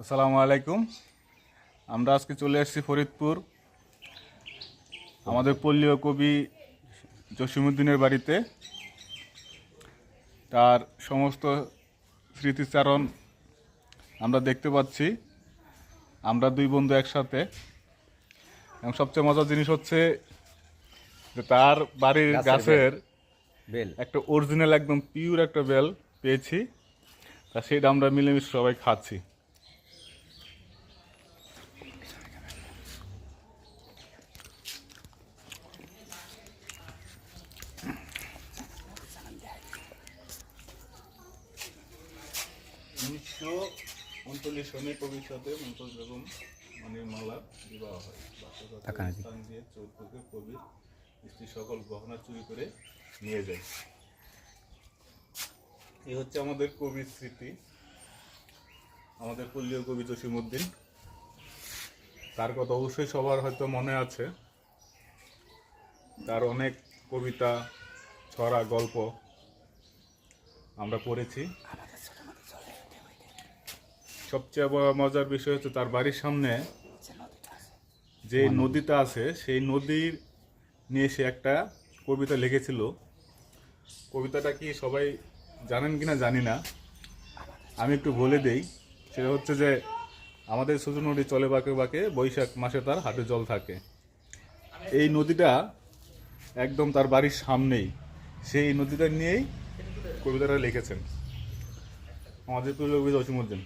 আসসালামু আলাইকুম। আমরা আজকে চলে এসেছি ফরিদপুর। আমাদের পল্লীয় কবি জসিমুদ্দিনের বাড়িতে। তার সমস্ত স্মৃতিচারণ আমরা দেখতে পাচ্ছি। আমরা দুই বন্ধু একসাথে। এবং সবচেয়ে মজার জিনিস হচ্ছে যে তার বাড়ির গাছের গাছের বেল। একটা অরিজিনাল একদম পিওর একটা বেল পেয়েছি। তা সেটা আমরা মিলেমিশে সবাই খাচ্ছি। উনিশশো উনচল্লিশ সনে কবির সাথে মমতাজ বেগম মালার বিবাহ হয়। স্থান দিয়ে চৌধুরীকে কবির স্ত্রী সকল গহনা চুরি করে নিয়ে যায়। এই হচ্ছে আমাদের কবির স্মৃতি। আমাদের পল্লীয় কবি জসিমুদ্দিন তার কথা অবশ্যই সবার হয়তো মনে আছে। তার অনেক কবিতা ছড়া গল্প আমরা পড়েছি। সবচেয়ে মজার বিষয় হচ্ছে তার বাড়ির সামনে যে নদীটা আছে, সেই নদীর নিয়ে সে একটা কবিতা লিখেছিল। কবিতাটা কি সবাই জানেন কিনা জানি না। আমি একটু বলে দেই, সেটা হচ্ছে যে আমাদের সুজু নদী চলে বাঁকে বাঁকে বৈশাখ মাসে তার হাটে জল থাকে। এই নদীটা একদম তার বাড়ির সামনেই, সেই নদীটা নিয়েই কবিতাটা লিখেছেন। আমাদের প্রিয় কবি জসিমুদ্দিন